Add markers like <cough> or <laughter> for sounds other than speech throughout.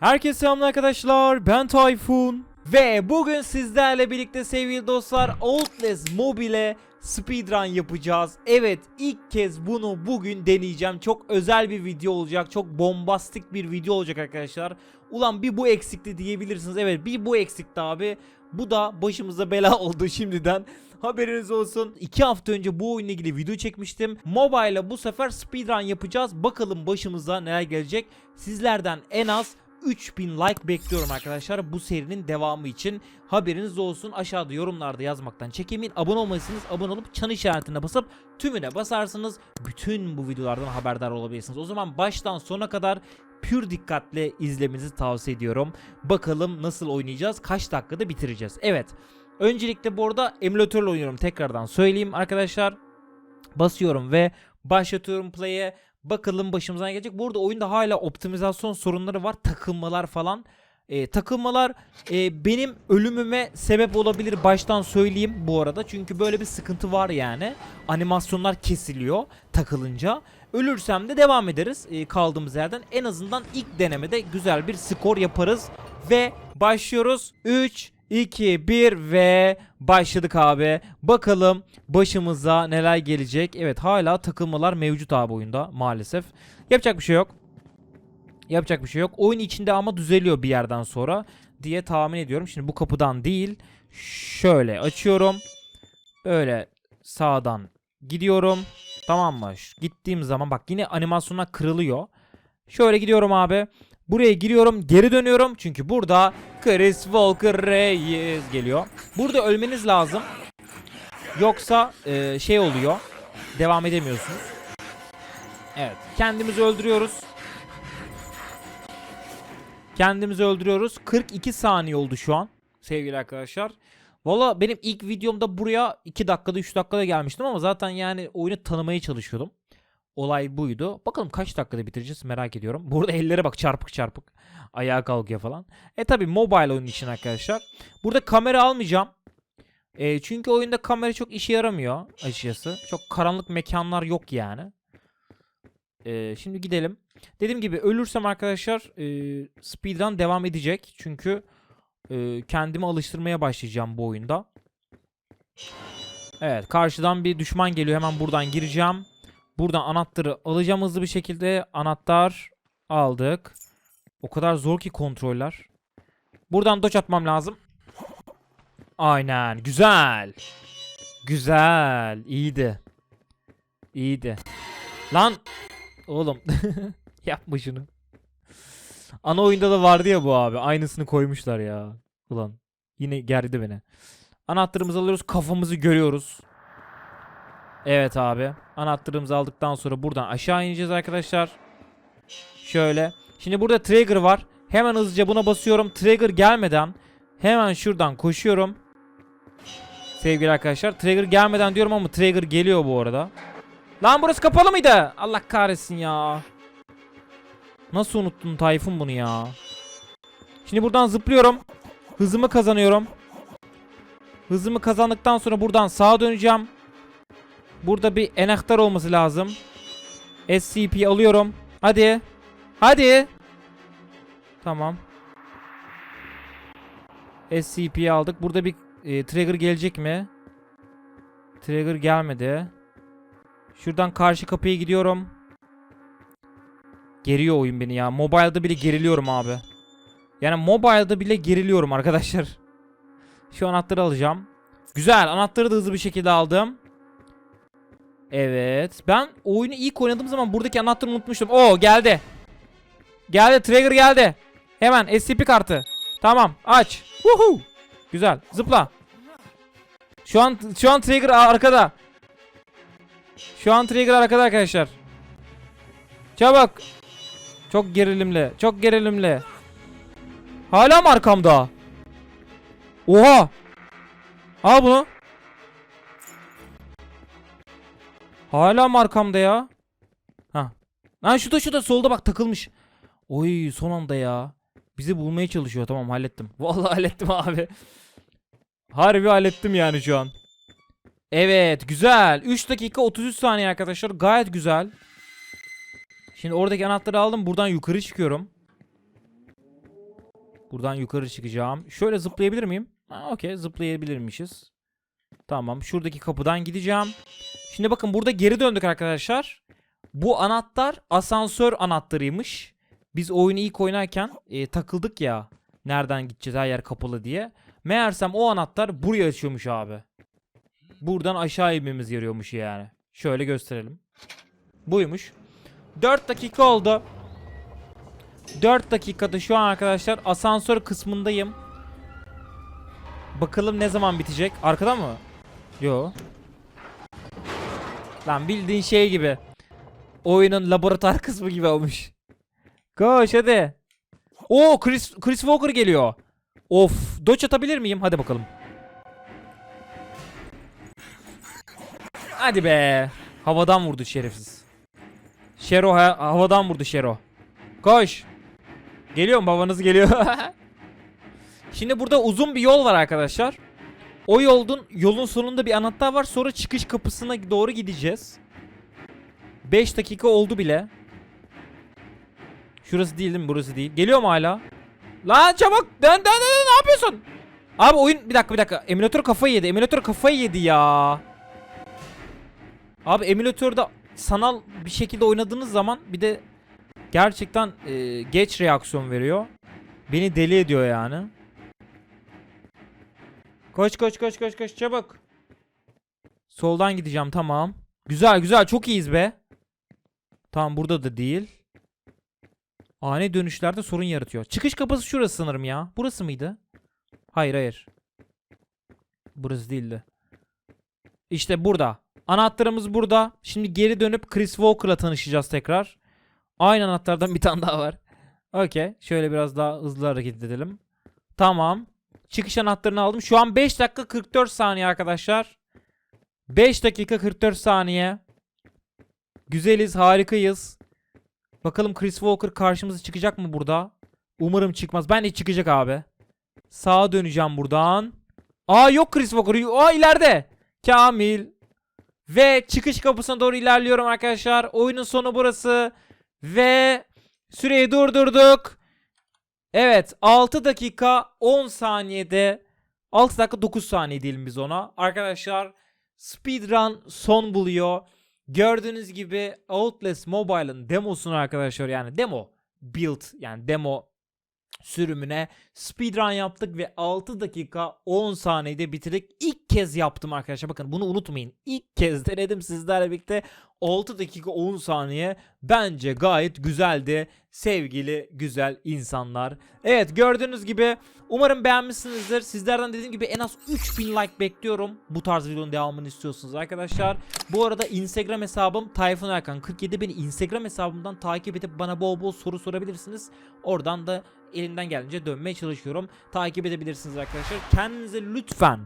Herkese selamlar arkadaşlar. Ben Tayfun. Ve bugün sizlerle birlikte sevgili dostlar Outlast Mobile speedrun yapacağız. Evet ilk kez bunu bugün deneyeceğim. Çok özel bir video olacak. Çok bombastik bir video olacak arkadaşlar. Ulan bir bu eksikti diyebilirsiniz. Evet bir bu eksikti abi. Bu da başımıza bela <laughs> oldu şimdiden. Haberiniz olsun. 2 hafta önce bu oyunla ilgili video çekmiştim. Mobile'la bu sefer speedrun yapacağız. Bakalım başımıza neler gelecek. Sizlerden en az 3000 like bekliyorum arkadaşlar bu serinin devamı için. Haberiniz olsun. Aşağıda yorumlarda yazmaktan çekemeyin. Abone olmalısınız. Abone olup çan işaretine basıp tümüne basarsınız. Bütün bu videolardan haberdar olabilirsiniz. O zaman baştan sona kadar pür dikkatle izlemenizi tavsiye ediyorum. Bakalım nasıl oynayacağız? Kaç dakikada bitireceğiz? Evet. Öncelikle bu arada emülatörle oynuyorum. Tekrardan söyleyeyim arkadaşlar. Basıyorum ve başlatıyorum play'e. Bakalım başımıza ne gelecek. Bu arada oyunda hala optimizasyon sorunları var. Takılmalar falan. Ee, takılmalar e, benim ölümüme sebep olabilir baştan söyleyeyim bu arada. Çünkü böyle bir sıkıntı var yani. Animasyonlar kesiliyor takılınca. Ölürsem de devam ederiz e, kaldığımız yerden. En azından ilk denemede güzel bir skor yaparız. Ve başlıyoruz. 3, 2, 1 ve başladık abi. Bakalım başımıza neler gelecek. Evet hala takılmalar mevcut abi oyunda maalesef. Yapacak bir şey yok. Yapacak bir şey yok. Oyun içinde ama düzeliyor bir yerden sonra diye tahmin ediyorum. Şimdi bu kapıdan değil. Şöyle açıyorum. Böyle sağdan gidiyorum. Tamam mı? Gittiğim zaman bak yine animasyonlar kırılıyor. Şöyle gidiyorum abi. Buraya giriyorum, geri dönüyorum. Çünkü burada Chris Walker Reyes geliyor. Burada ölmeniz lazım. Yoksa e, şey oluyor. Devam edemiyorsunuz. Evet. Kendimizi öldürüyoruz. Kendimizi öldürüyoruz. 42 saniye oldu şu an. Sevgili arkadaşlar. Valla benim ilk videomda buraya 2 dakikada 3 dakikada gelmiştim ama zaten yani oyunu tanımaya çalışıyordum. Olay buydu. Bakalım kaç dakikada bitireceğiz merak ediyorum. <laughs> Burada ellere bak çarpık çarpık. Ayağa kalkıyor falan. E tabi mobile oyun için arkadaşlar. Burada kamera almayacağım. E, çünkü oyunda kamera çok işe yaramıyor açıkçası. Çok karanlık mekanlar yok yani. E, şimdi gidelim. Dediğim gibi ölürsem arkadaşlar e, speedrun devam edecek. Çünkü e, kendimi alıştırmaya başlayacağım bu oyunda. Evet karşıdan bir düşman geliyor. Hemen buradan gireceğim. Buradan anahtarı alacağım hızlı bir şekilde. Anahtar aldık. O kadar zor ki kontroller. Buradan doç atmam lazım. Aynen. Güzel. Güzel. İyiydi. İyiydi. Lan. Oğlum. <laughs> Yapma şunu. Ana oyunda da vardı ya bu abi. Aynısını koymuşlar ya. Ulan. Yine gerdi beni. Anahtarımızı alıyoruz. Kafamızı görüyoruz. Evet abi. Anahtarımızı aldıktan sonra buradan aşağı ineceğiz arkadaşlar. Şöyle. Şimdi burada trigger var. Hemen hızlıca buna basıyorum. Trigger gelmeden hemen şuradan koşuyorum. Sevgili arkadaşlar. Trigger gelmeden diyorum ama trigger geliyor bu arada. Lan burası kapalı mıydı? Allah kahretsin ya. Nasıl unuttun Tayfun bunu ya? Şimdi buradan zıplıyorum. Hızımı kazanıyorum. Hızımı kazandıktan sonra buradan sağa döneceğim. Burada bir enahtar olması lazım. SCP alıyorum. Hadi. Hadi. Tamam. SCP'yi aldık. Burada bir e, trigger gelecek mi? Trigger gelmedi. Şuradan karşı kapıya gidiyorum. Geriyor oyun beni ya. Mobile'da bile geriliyorum abi. Yani mobile'da bile geriliyorum arkadaşlar. Şu anahtarı alacağım. Güzel. Anahtarı da hızlı bir şekilde aldım. Evet. Ben oyunu ilk oynadığım zaman buradaki anahtarı unutmuştum. Oo geldi. Geldi. Trigger geldi. Hemen SCP kartı. Tamam. Aç. Woohoo. Güzel. Zıpla. Şu an şu an trigger arkada. Şu an trigger arkada arkadaşlar. Çabuk. Çok gerilimli. Çok gerilimli. Hala mı arkamda? Oha. Al bunu. Hala mı arkamda ya? Ha. Lan şu da şu da solda bak takılmış. Oy son anda ya. Bizi bulmaya çalışıyor. Tamam hallettim. <laughs> Vallahi hallettim abi. Harbi hallettim yani şu an. Evet güzel. 3 dakika 33 saniye arkadaşlar. Gayet güzel. Şimdi oradaki anahtarı aldım. Buradan yukarı çıkıyorum. Buradan yukarı çıkacağım. Şöyle zıplayabilir miyim? Ha, Okey zıplayabilirmişiz. Tamam şuradaki kapıdan gideceğim. Şimdi bakın burada geri döndük arkadaşlar. Bu anahtar asansör anahtarıymış. Biz oyunu ilk oynarken e, takıldık ya. Nereden gideceğiz her yer kapalı diye. Meğersem o anahtar buraya açıyormuş abi. Buradan aşağı inmemiz yarıyormuş yani. Şöyle gösterelim. Buymuş. 4 dakika oldu. 4 dakikada şu an arkadaşlar asansör kısmındayım. Bakalım ne zaman bitecek. Arkada mı? Yo. Lan bildiğin şey gibi. Oyunun laboratuvar <laughs> kısmı gibi olmuş. Koş hadi. Oo Chris, Chris Walker geliyor. Of. Dodge atabilir miyim? Hadi bakalım. Hadi be. Havadan vurdu şerefsiz. Şero ha- havadan vurdu Şero. Koş. Geliyor mu babanız geliyor. <laughs> Şimdi burada uzun bir yol var arkadaşlar. O yolun yolun sonunda bir anahtar var. Sonra çıkış kapısına doğru gideceğiz. 5 dakika oldu bile. Şurası değil değil mi? Burası değil. Geliyor mu hala? Lan çabuk. Dön dön dön. Ne yapıyorsun? Abi oyun bir dakika bir dakika. Emülatör kafayı yedi. Emülatör kafayı yedi ya. Abi emülatörde sanal bir şekilde oynadığınız zaman bir de gerçekten e, geç reaksiyon veriyor. Beni deli ediyor yani. Koş koş koş koş koş çabuk. Soldan gideceğim tamam. Güzel güzel çok iyiyiz be. Tamam burada da değil. Ani dönüşlerde sorun yaratıyor. Çıkış kapısı şurası sanırım ya. Burası mıydı? Hayır hayır. Burası değildi. İşte burada. Anahtarımız burada. Şimdi geri dönüp Chris Walker'la tanışacağız tekrar. Aynı anahtardan bir tane daha var. Okey. Şöyle biraz daha hızlı hareket edelim. Tamam. Çıkış anahtarını aldım. Şu an 5 dakika 44 saniye arkadaşlar. 5 dakika 44 saniye. Güzeliz, harikayız. Bakalım Chris Walker karşımıza çıkacak mı burada? Umarım çıkmaz. Ben de çıkacak abi. Sağa döneceğim buradan. Aa yok Chris Walker. Aa ileride. Kamil. Ve çıkış kapısına doğru ilerliyorum arkadaşlar. Oyunun sonu burası. Ve süreyi durdurduk. Evet 6 dakika 10 saniyede 6 dakika 9 saniye diyelim biz ona. Arkadaşlar speedrun son buluyor. Gördüğünüz gibi Outlast Mobile'ın demosunu arkadaşlar yani demo build yani demo sürümüne speedrun yaptık ve 6 dakika 10 saniyede bitirdik. İlk kez yaptım arkadaşlar. Bakın bunu unutmayın. İlk kez denedim sizlerle birlikte. 6 dakika 10 saniye bence gayet güzeldi. Sevgili güzel insanlar. Evet gördüğünüz gibi umarım beğenmişsinizdir. Sizlerden dediğim gibi en az 3000 like bekliyorum. Bu tarz videonun devamını istiyorsunuz arkadaşlar. Bu arada Instagram hesabım Tayfun Erkan 47 beni Instagram hesabımdan takip edip bana bol bol soru sorabilirsiniz. Oradan da elimden geldiğince dönmeye çalışıyorum. Takip edebilirsiniz arkadaşlar. Kendinize lütfen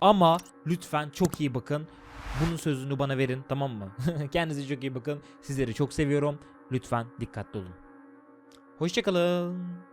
ama lütfen çok iyi bakın. Bunun sözünü bana verin tamam mı? <laughs> Kendinize çok iyi bakın. Sizleri çok seviyorum. Lütfen dikkatli olun. Hoşçakalın.